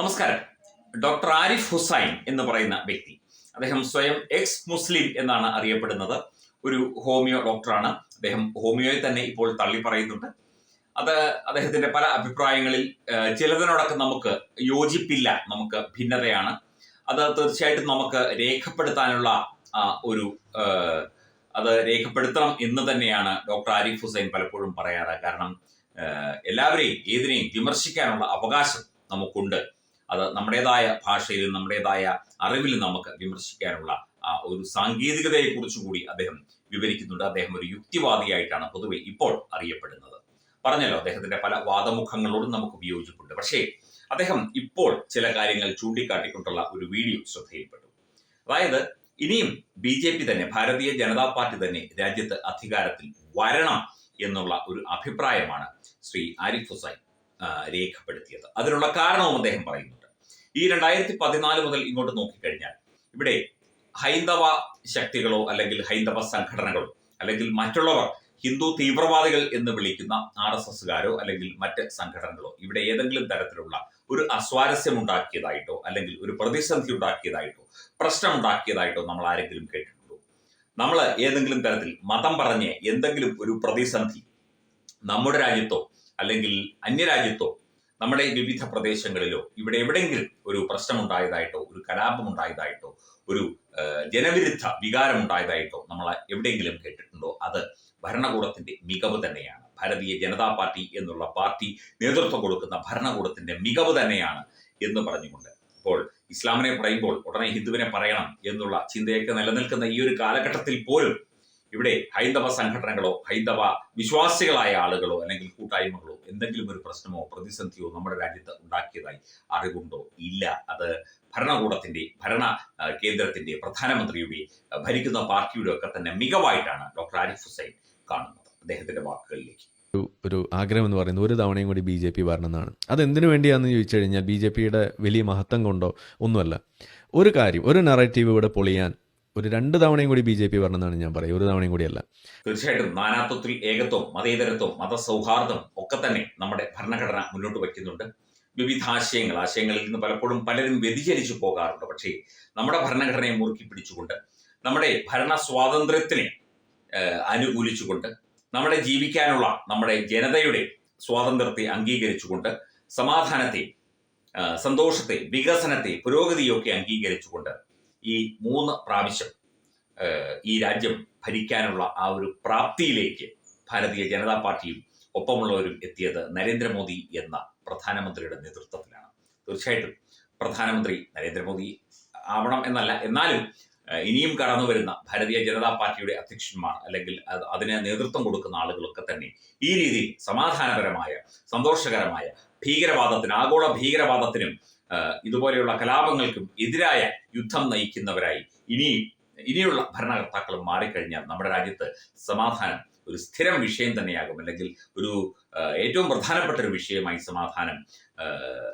നമസ്കാരം. ഡോക്ടർ ആരിഫ് ഹുസൈൻ എന്ന് പറയുന്ന വ്യക്തി. അദ്ദേഹം സ്വയം എക്സ് മുസ്ലിം എന്നാണ് അറിയപ്പെടുന്നത്. ഒരു ഹോമിയോ ഡോക്ടറാണ്. അദ്ദേഹം ഹോമിയോയെ തന്നെ ഇപ്പോൾ തള്ളി പറയുന്നുണ്ട്. അത് അദ്ദേഹത്തിന്റെ പല അഭിപ്രായങ്ങളിൽ ചിലതിനോടൊക്കെ നമുക്ക് യോജിപ്പില്ല. നമുക്ക് ഭിന്നതയാണ്. അത് തീർച്ചയായിട്ടും നമുക്ക് രേഖപ്പെടുത്താനുള്ള ഒരു അത് രേഖപ്പെടുത്തണം എന്ന് തന്നെയാണ് ഡോക്ടർ ആരിഫ് ഹുസൈൻ പലപ്പോഴും പറയാറ്. കാരണം എല്ലാവരെയും ഏതിനെയും വിമർശിക്കാനുള്ള അവകാശം നമുക്കുണ്ട്. അത് നമ്മുടേതായ ഭാഷയിൽ നമ്മുടേതായ അറിവിൽ നമുക്ക് വിമർശിക്കാനുള്ള ഒരു സാങ്കേതികതയെ കുറിച്ചുകൂടി അദ്ദേഹം വിവരിക്കുന്നുണ്ട്. അദ്ദേഹം ഒരു യുക്തിവാദിയായിട്ടാണ് പൊതുവെ ഇപ്പോൾ അറിയപ്പെടുന്നത്. പറഞ്ഞല്ലോ അദ്ദേഹത്തിന്റെ പല വാദമുഖങ്ങളോടും നമുക്ക് വിയോജിപ്പുണ്ട്. പക്ഷേ അദ്ദേഹം ഇപ്പോൾ ചില കാര്യങ്ങൾ ചൂണ്ടിക്കാട്ടിക്കൊണ്ടുള്ള ഒരു വീഡിയോ ശ്രദ്ധയിൽപ്പെട്ടു. അതായത് ഇനിയും ബി ജെ പി തന്നെ ഭാരതീയ ജനതാ പാർട്ടി തന്നെ രാജ്യത്ത് അധികാരത്തിൽ വരണം എന്നുള്ള ഒരു അഭിപ്രായമാണ് ശ്രീ ആരിഫ് ഹുസൈൻ. രേഖപ്പെടുത്തിയത്. അതിനുള്ള കാരണവും അദ്ദേഹം പറയുന്നുണ്ട്. ഈ രണ്ടായിരത്തി പതിനാല് മുതൽ ഇങ്ങോട്ട് നോക്കിക്കഴിഞ്ഞാൽ ഇവിടെ ഹൈന്ദവ ശക്തികളോ അല്ലെങ്കിൽ ഹൈന്ദവ സംഘടനകളോ അല്ലെങ്കിൽ മറ്റുള്ളവർ ഹിന്ദു തീവ്രവാദികൾ എന്ന് വിളിക്കുന്ന ആർ എസ് എസുകാരോ അല്ലെങ്കിൽ മറ്റ് സംഘടനകളോ ഇവിടെ ഏതെങ്കിലും തരത്തിലുള്ള ഒരു അസ്വാരസ്യം ഉണ്ടാക്കിയതായിട്ടോ അല്ലെങ്കിൽ ഒരു പ്രതിസന്ധി ഉണ്ടാക്കിയതായിട്ടോ പ്രശ്നം ഉണ്ടാക്കിയതായിട്ടോ നമ്മൾ ആരെങ്കിലും കേട്ടിട്ടുണ്ടോ? നമ്മൾ ഏതെങ്കിലും തരത്തിൽ മതം പറഞ്ഞ് എന്തെങ്കിലും ഒരു പ്രതിസന്ധി നമ്മുടെ രാജ്യത്തോ അല്ലെങ്കിൽ അന്യരാജ്യത്തോ നമ്മുടെ വിവിധ പ്രദേശങ്ങളിലോ ഇവിടെ എവിടെയെങ്കിലും ഒരു പ്രശ്നമുണ്ടായതായിട്ടോ ഒരു കലാപം ഉണ്ടായതായിട്ടോ ഒരു ജനവിരുദ്ധ വികാരം ഉണ്ടായതായിട്ടോ നമ്മൾ എവിടെയെങ്കിലും കേട്ടിട്ടുണ്ടോ? അത് ഭരണകൂടത്തിന്റെ മികവ് തന്നെയാണ്. ഭാരതീയ ജനതാ പാർട്ടി എന്നുള്ള പാർട്ടി നേതൃത്വം കൊടുക്കുന്ന ഭരണകൂടത്തിന്റെ മികവ് തന്നെയാണ് എന്ന് പറഞ്ഞുകൊണ്ട്. അപ്പോൾ ഇസ്ലാമിനെ പറയുമ്പോൾ ഉടനെ ഹിന്ദുവിനെ പറയണം എന്നുള്ള ചിന്തയൊക്കെ നിലനിൽക്കുന്ന ഈ ഒരു കാലഘട്ടത്തിൽ പോലും ഇവിടെ ഹൈന്ദവ സംഘടനകളോ ഹൈന്ദവ വിശ്വാസികളായ ആളുകളോ അല്ലെങ്കിൽ കൂട്ടായ്മകളോ എന്തെങ്കിലും ഒരു പ്രശ്നമോ പ്രതിസന്ധിയോ നമ്മുടെ രാജ്യത്ത് ഉണ്ടാക്കിയതായി അറിവുണ്ടോ? ഇല്ല. അത് ഭരണകൂടത്തിന്റെ ഭരണ കേന്ദ്രത്തിന്റെ പ്രധാനമന്ത്രിയുടെ ഭരിക്കുന്ന പാർട്ടിയുടെ ഒക്കെ തന്നെ മികവായിട്ടാണ് ഡോക്ടർ ആരിഫ് ഹുസൈൻ കാണുന്നത് അദ്ദേഹത്തിന്റെ വാക്കുകളിലേക്ക്. ഒരു ഒരു ആഗ്രഹം എന്ന് പറയുന്നത് ഒരു തവണയും കൂടി ബി ജെ പി വരണമെന്നാണ്. അതെന്തിനു വേണ്ടിയാണെന്ന് ചോദിച്ചു കഴിഞ്ഞാൽ ബി ജെ പിയുടെ വലിയ മഹത്വം കൊണ്ടോ ഒന്നുമല്ല. ഒരു കാര്യം ഒരു നറേറ്റീവ് ഇവിടെ പൊളിയാൻ ഒരു രണ്ട് തവണയും കൂടി ബി ജെ പി വരണമെന്നാണ് ഞാൻ പറയുക. ഒരു തവണയും കൂടിയല്ല തീർച്ചയായിട്ടും നാനാത്വത്തിൽ ഏകത്വം മതേതരത്വം മതസൗഹാർദ്ദം ഒക്കെ തന്നെ നമ്മുടെ ഭരണഘടന മുന്നോട്ട് വയ്ക്കുന്നുണ്ട്. വിവിധ ആശയങ്ങൾ ആശയങ്ങളിൽ നിന്ന് പലപ്പോഴും പലരും വ്യതിചലിച്ചു പോകാറുണ്ട്. പക്ഷേ നമ്മുടെ ഭരണഘടനയെ മുറുക്കി പിടിച്ചുകൊണ്ട് നമ്മുടെ ഭരണ സ്വാതന്ത്ര്യത്തിനെ അനുകൂലിച്ചുകൊണ്ട് നമ്മുടെ ജീവിക്കാനുള്ള നമ്മുടെ ജനതയുടെ സ്വാതന്ത്ര്യത്തെ അംഗീകരിച്ചുകൊണ്ട് സമാധാനത്തെ സന്തോഷത്തെ വികസനത്തെ പുരോഗതിയൊക്കെ അംഗീകരിച്ചുകൊണ്ട് ഈ മൂന്ന് പ്രാവശ്യം ഈ രാജ്യം ഭരിക്കാനുള്ള ആ ഒരു പ്രാപ്തിയിലേക്ക് ഭാരതീയ ജനതാ പാർട്ടിയും ഒപ്പമുള്ളവരും എത്തിയത് നരേന്ദ്രമോദി എന്ന പ്രധാനമന്ത്രിയുടെ നേതൃത്വത്തിലാണ്. തീർച്ചയായിട്ടും പ്രധാനമന്ത്രി നരേന്ദ്രമോദി ആവണം എന്നല്ല എന്നാലും ഇനിയും കടന്നു വരുന്ന ഭാരതീയ ജനതാ പാർട്ടിയുടെ അധ്യക്ഷന്മാർ അല്ലെങ്കിൽ അത് അതിന് നേതൃത്വം കൊടുക്കുന്ന ആളുകളൊക്കെ തന്നെ ഈ രീതിയിൽ സമാധാനപരമായ സന്തോഷകരമായ ഭീകരവാദത്തിന് ആഗോള ഭീകരവാദത്തിനും ഇതുപോലെയുള്ള കലാപങ്ങൾക്കും എതിരായ യുദ്ധം നയിക്കുന്നവരായി. ഇനി ഇനിയുള്ള ഭരണകർത്താക്കളും മാറിക്കഴിഞ്ഞാൽ നമ്മുടെ രാജ്യത്ത് സമാധാനം ഒരു സ്ഥിരം വിഷയം തന്നെയാകും. അല്ലെങ്കിൽ ഒരു ഏറ്റവും പ്രധാനപ്പെട്ട ഒരു വിഷയമായി സമാധാനം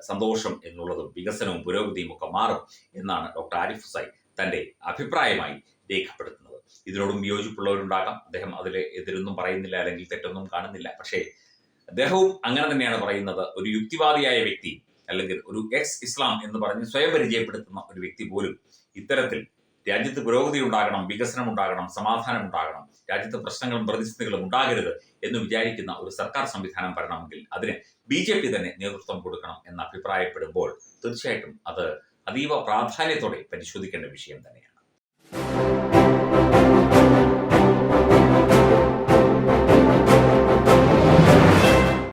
സന്തോഷം എന്നുള്ളതും വികസനവും പുരോഗതിയും ഒക്കെ മാറും എന്നാണ് ഡോക്ടർ ആരിഫ് ഹുസൈൻ തന്റെ അഭിപ്രായമായി രേഖപ്പെടുത്തുന്നത്. ഇതിനോടും വിയോജിപ്പുള്ളവരുണ്ടാകാം അദ്ദേഹം അതിൽ എതിരൊന്നും പറയുന്നില്ല അല്ലെങ്കിൽ തെറ്റൊന്നും കാണുന്നില്ല. പക്ഷേ അദ്ദേഹവും അങ്ങനെ തന്നെയാണ് പറയുന്നത്. ഒരു യുക്തിവാദിയായ വ്യക്തി അല്ലെങ്കിൽ ഒരു എക്സ് ഇസ്ലാം എന്ന് പറഞ്ഞ് സ്വയം പരിചയപ്പെടുത്തുന്ന ഒരു വ്യക്തി പോലും ഇത്തരത്തിൽ രാജ്യത്ത് പുരോഗതി ഉണ്ടാകണം വികസനം ഉണ്ടാകണം സമാധാനം ഉണ്ടാകണം രാജ്യത്ത് പ്രശ്നങ്ങളും പ്രതിസന്ധികളും ഉണ്ടാകരുത് എന്ന് വിചാരിക്കുന്ന ഒരു സർക്കാർ സംവിധാനം വരണമെങ്കിൽ അതിന് ബി ജെ പി തന്നെ നേതൃത്വം കൊടുക്കണം എന്ന് അഭിപ്രായപ്പെടുമ്പോൾ തീർച്ചയായിട്ടും അത് അതീവ പ്രാധാന്യത്തോടെ പരിശോധിക്കേണ്ട വിഷയം തന്നെയാണ്.